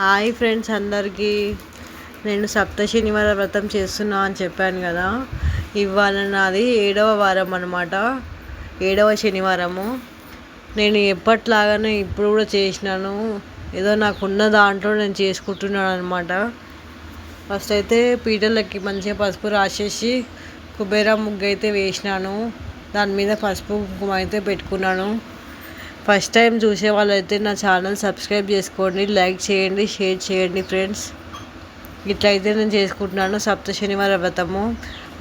Hi friends అందరికీ. నేను సప్త శనివార వ్రతం చేస్తున్నా అని చెప్పాను కదా. ఇవాళ నాది ఏడవ వారం అనమాట ఏడవ శనివారము. నేను ఎప్పట్లాగానే ఇప్పుడు కూడా చేసినాను. ఏదో నాకున్న దాంట్లో నేను చేసుకుంటున్నాను అనమాట ఫస్ట్ అయితే పీటలకి మంచిగా పసుపు రాసేసి కుబేరా ముగ్గు అయితే వేసినాను. దాని మీద పసుపు కుంకుమ అయితే పెట్టుకున్నాను. ఫస్ట్ టైం చూసే వాళ్ళైతే నా ఛానల్ సబ్స్క్రైబ్ చేసుకోండి లైక్ చేయండి షేర్ చేయండి ఫ్రెండ్స్. ఇట్లయితే నేను చేసుకుంటున్నాను సప్త శనివార వ్రతము.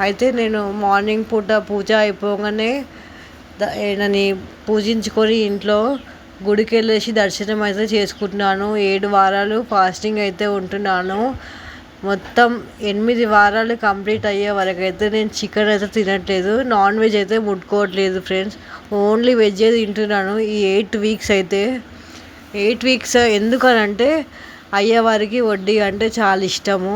అయితే నేను మార్నింగ్ పూట పూజ అయిపోగానే నన్ను పూజించుకొని ఇంట్లో గుడికి వెళ్ళేసి దర్శనం అయితే చేసుకుంటున్నాను. ఏడు వారాలు ఫాస్టింగ్ అయితే ఉంటున్నాను. మొత్తం ఎనిమిది వారాలు కంప్లీట్ అయ్యే వరకు అయితే నేను చికెన్ అయితే తినట్లేదు. నాన్ వెజ్ అయితే ముట్టుకోవట్లేదు ఫ్రెండ్స్. ఓన్లీ వెజ్ తింటున్నాను. ఈ ఎయిట్ వీక్స్ అయితే. ఎయిట్ వీక్స్ ఎందుకనంటే అయ్యవారికి వడ్డీ అంటే చాలా ఇష్టము.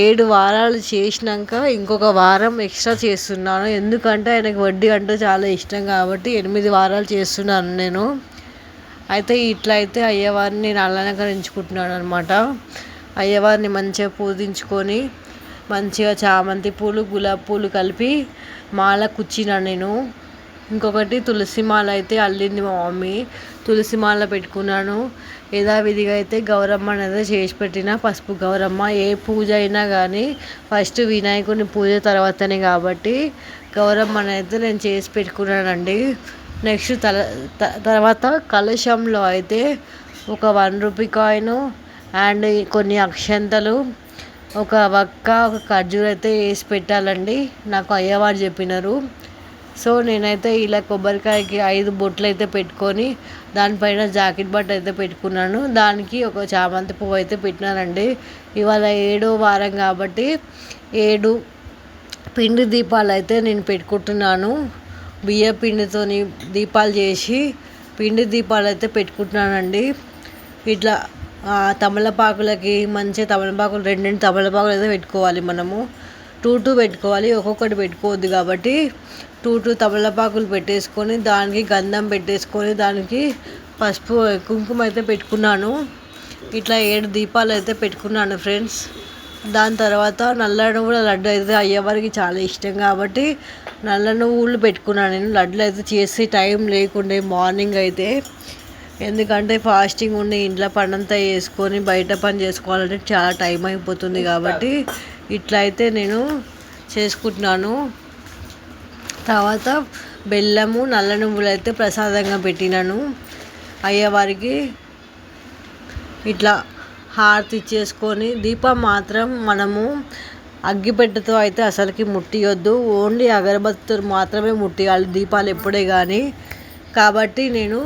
ఏడు వారాలు చేసినాక ఇంకొక వారం ఎక్స్ట్రా చేస్తున్నాను. ఎందుకంటే ఆయనకు వడ్డీ అంటే చాలా ఇష్టం కాబట్టి ఎనిమిది వారాలు చేస్తున్నాను నేను. అయితే ఇట్లా అయితే అయ్యవారిని నేను అలంకరించుకుంటున్నాను అనమాట అయ్యవారిని మంచిగా పూజించుకొని మంచిగా చామంతి పూలు గులాబీ పూలు కలిపి మాల కుచ్చిన నేను. ఇంకొకటి తులసి మాల అయితే అల్లింది మా మమ్మీ. తులసి మాల పెట్టుకున్నాను. యథావిధిగా అయితే గౌరమ్మ అనేది చేసి పెట్టిన పసుపు గౌరమ్మ. ఏ పూజ అయినా కానీ ఫస్ట్ వినాయకుని పూజ తర్వాతనే కాబట్టి గౌరమ్మ అయితే నేను చేసి పెట్టుకున్నానండి. నెక్స్ట్ తల తర్వాత కలశంలో అయితే ఒక వన్ రూపీ కాయిన్ అండ్ కొన్ని అక్షంతలు ఒక వక్క ఒక ఖర్జూర అయితే వేసి పెట్టాలండి. నాకు అయ్యవారు చెప్పినారు. సో నేనైతే ఇలా కొబ్బరికాయకి ఐదు బొట్లు అయితే పెట్టుకొని దానిపైన జాకెట్ బట్ట అయితే పెట్టుకున్నాను. దానికి ఒక చామంతి పువ్వు అయితే పెట్టినానండి. ఇవాళ ఏడో వారం కాబట్టి ఏడు పిండి దీపాలు అయితే నేను పెట్టుకుంటున్నాను. బియ్య పిండితోని దీపాలు చేసి పిండి దీపాలు అయితే పెట్టుకుంటున్నానండి. ఇట్లా తమలపాకులకి మంచి తమలపాకులు రెండు రెండు తమలపాకులు అయితే పెట్టుకోవాలి మనము. టూ టూ పెట్టుకోవాలి ఒక్కొక్కటి పెట్టుకోవద్దు కాబట్టి టూ టూ తమలపాకులు పెట్టేసుకొని దానికి గంధం పెట్టేసుకొని దానికి పసుపు కుంకుమ అయితే పెట్టుకున్నాను. ఇట్లా ఏడు దీపాలు అయితే పెట్టుకున్నాను ఫ్రెండ్స్. దాని తర్వాత నల్ల నువ్వుల లడ్డు అయితే అయ్యేవారికి చాలా ఇష్టం కాబట్టి నల్ల నువ్వులు పెట్టుకున్నాను నేను. లడ్డులు అయితే చేసి టైం లేకుండే మార్నింగ్ అయితే. ఎందుకంటే ఫాస్టింగ్ ఉండి ఇంట్లో పనంతా వేసుకొని చేసుకొని బయట పని చేసుకోవాలంటే చాలా టైం అయిపోతుంది కాబట్టి ఇట్లా అయితే నేను చేసుకుంటున్నాను. తర్వాత బెల్లము నల్ల నువ్వులు అయితే ప్రసాదంగా పెట్టినాను. అయ్యవారికి ఇట్లా హారతి చేసుకొని దీపం మాత్రం మనము అగ్గిపెట్టెతో అయితే అసలుకి ముట్టియొద్దు. ఓన్లీ అగరబత్తులు మాత్రమే ముట్టియాలి దీపాలు ఎప్పుడే కానీ కాబట్టి నేను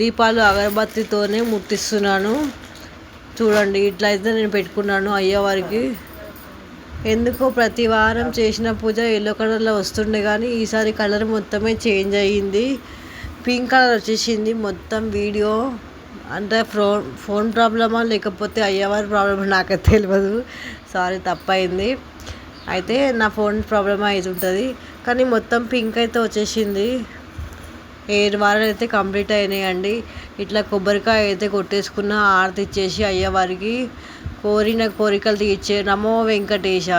దీపాలు అగరబత్తితోనే ముట్టిస్తున్నాను. చూడండి ఇట్లా అయితే నేను పెట్టుకున్నాను అయ్యవారికి. ఎందుకో ప్రతి వారం చేసిన పూజ ఎల్లో కలర్లో వస్తుండే కానీ ఈసారి కలర్ మొత్తమే చేంజ్ అయ్యింది. పింక్ కలర్ వచ్చేసింది మొత్తం వీడియో. అంటే ఫోన్ ఫోన్ ప్రాబ్లమా లేకపోతే అయ్యవారి ప్రాబ్లమా నాకు తెలియదు సారీ తప్పైంది. అయితే నా ఫోన్ ప్రాబ్లమ్ ఉంటుంది. కానీ మొత్తం పింక్ అయితే వచ్చేసింది. ఏడు వారాలు అయితే కంప్లీట్ అయినాయండి. ఇట్లా కొబ్బరికాయ అయితే కొట్టేసుకున్న ఆరతి ఇచ్చేసి అయ్యవారికి కోరిన కోరికలు తీర్చే నమో వెంకటేశ